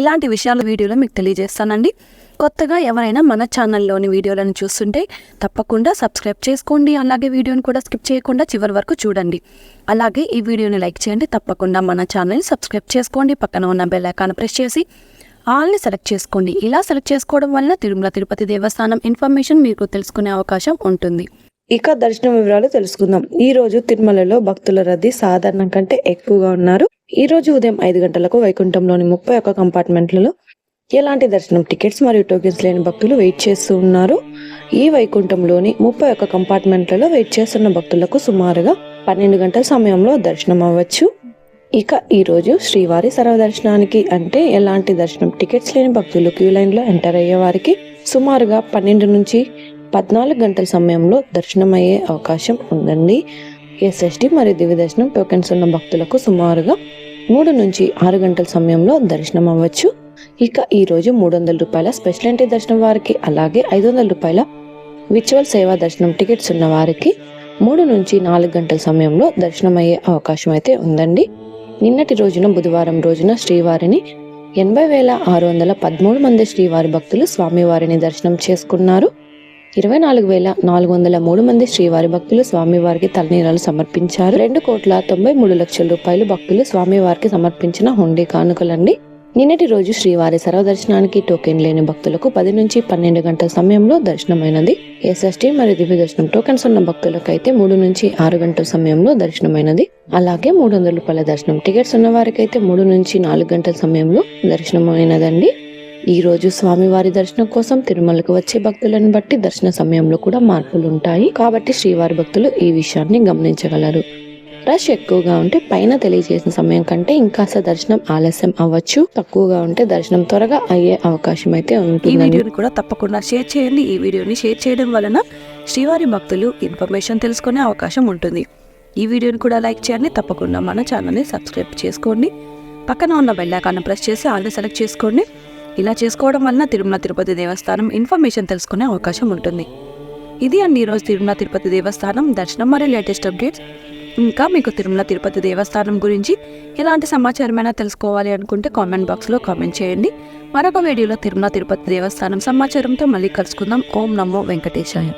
ఇలాంటి విషయాలు వీడియోలో మీకు తెలియజేస్తానండి. కొత్తగా ఎవరైనా మన ఛానల్లోని వీడియోలను చూస్తుంటే తప్పకుండా సబ్స్క్రైబ్ చేసుకోండి. అలాగే వీడియోని కూడా స్కిప్ చేయకుండా చివరి వరకు చూడండి. అలాగే ఈ వీడియోని లైక్ చేయండి. తప్పకుండా మన ఛానల్ని సబ్స్క్రైబ్ చేసుకోండి. పక్కన ఉన్న బెల్ ఐకాన్ ప్రెస్ చేసి ఆల్ని సెలెక్ట్ చేసుకోండి. ఇలా సెలెక్ట్ చేసుకోవడం వలన తిరుమల తిరుపతి దేవస్థానం ఇన్ఫర్మేషన్ మీకు తెలుసుకునే అవకాశం ఉంటుంది. ఇక దర్శనం వివరాలు తెలుసుకుందాం. ఈ రోజు తిరుమలలో భక్తుల రద్దీ సాధారణం కంటే ఎక్కువగా ఉన్నారు. ఈ రోజు ఉదయం ఐదు గంటలకు వైకుంఠంలోని ముప్పై ఒక్క కంపార్ట్మెంట్లలో ఎలాంటి దర్శనం టికెట్స్ మరియు టోకెన్స్ లేని భక్తులు వెయిట్ చేస్తూ ఉన్నారు? ఈ వైకుంఠంలోని ముప్పై ఒక్క కంపార్ట్మెంట్లలో వెయిట్ చేస్తున్న భక్తులకు సుమారుగా పన్నెండు గంటల సమయంలో దర్శనం అవ్వచ్చు. ఇక ఈరోజు శ్రీవారి సర్వదర్శనానికి అంటే ఎలాంటి దర్శనం టికెట్స్ లేని భక్తులు క్యూ లైన్లో ఎంటర్ అయ్యే వారికి సుమారుగా పన్నెండు నుంచి పద్నాలుగు గంటల సమయంలో దర్శనం అయ్యే అవకాశం ఉందండి. ఎస్ఎస్టి మరియు దివ్య దర్శనం టోకెన్స్ ఉన్న భక్తులకు సుమారుగా మూడు నుంచి ఆరు గంటల సమయంలో దర్శనం అవ్వచ్చు. ఇక ఈ రోజు మూడు వందల రూపాయల స్పెషల్ ఎంట్రీ దర్శనం వారికి అలాగే ఐదు వందల రూపాయల విచువల్ సేవా దర్శనం టికెట్స్ ఉన్న వారికి మూడు నుంచి నాలుగు గంటల సమయంలో దర్శనం అయ్యే అవకాశం అయితే ఉందండి. నిన్నటి రోజున బుధవారం రోజున శ్రీవారిని ఎనభై వేల ఆరు వందల పదమూడు మంది శ్రీవారి భక్తులు స్వామివారిని దర్శనం చేసుకున్నారు. ఇరవై నాలుగు వేల నాలుగు వందల మూడు మంది శ్రీవారి భక్తులు స్వామివారికి తలనీరాలు సమర్పించారు. రెండు కోట్ల తొంభై మూడు లక్షల రూపాయలు భక్తులు స్వామివారికి సమర్పించిన హుండీ కానుకలండి. నిన్నటి రోజు శ్రీవారి సర్వదర్శనానికి టోకెన్ లేని భక్తులకు పది నుంచి పన్నెండు గంటల సమయంలో దర్శనమైనది. ఎస్ఎస్టీ మరియు దివ్య దర్శనం టోకెన్స్ ఉన్న భక్తులకు అయితే మూడు నుంచి ఆరు గంటల సమయంలో దర్శనమైనది. అలాగే మూడు వందల రూపాయల దర్శనం టికెట్స్ ఉన్న వారికైతే మూడు నుంచి నాలుగు గంటల సమయంలో దర్శనమైనదండి. ఈ రోజు స్వామివారి దర్శనం కోసం తిరుమలకు వచ్చే భక్తులను బట్టి దర్శన సమయంలో కూడా మార్పులు ఉంటాయి కాబట్టి శ్రీవారి భక్తులు ఈ విషయాన్ని గమనించగలరు. రష్ ఎక్కువగా ఉంటే పైన తెలియజేసిన సమయం కంటే ఇంకాస్త దర్శనం ఆలస్యం అవ్వచ్చు. తక్కువగా ఉంటే దర్శనం త్వరగా అయ్యే అవకాశం అయితే ఈ ఉంటుంది వీడియోని కూడా తప్పకుండా షేర్ చేయండి. ఈ వీడియోని షేర్ చేయడం వలన శ్రీవారి భక్తులు ఇన్ఫర్మేషన్ తెలుసుకునే అవకాశం ఉంటుంది. ఈ వీడియోని కూడా లైక్ చేయండి. తప్పకుండా మన ఛానల్ని సబ్స్క్రైబ్ చేసుకోండి. పక్కన ఉన్న బెల్ ఐకాన్ ప్రెస్ చేసి ఆల్ని సెలెక్ట్ చేసుకోండి. ఇలా చేసుకోవడం వలన తిరుమల తిరుపతి దేవస్థానం ఇన్ఫర్మేషన్ తెలుసుకునే అవకాశం ఉంటుంది. ఇది అండి ఈరోజు తిరుమల తిరుపతి దేవస్థానం దర్శనం మరియు లేటెస్ట్ అప్డేట్స్. ఇంకా మీకు తిరుమల తిరుపతి దేవస్థానం గురించి ఎలాంటి సమాచారమైనా తెలుసుకోవాలి అనుకుంటే కామెంట్ బాక్స్లో కామెంట్ చేయండి. మరొక వీడియోలో తిరుమల తిరుపతి దేవస్థానం సమాచారంతో మళ్ళీ కలుసుకుందాం. ఓం నమో వెంకటేశాయ.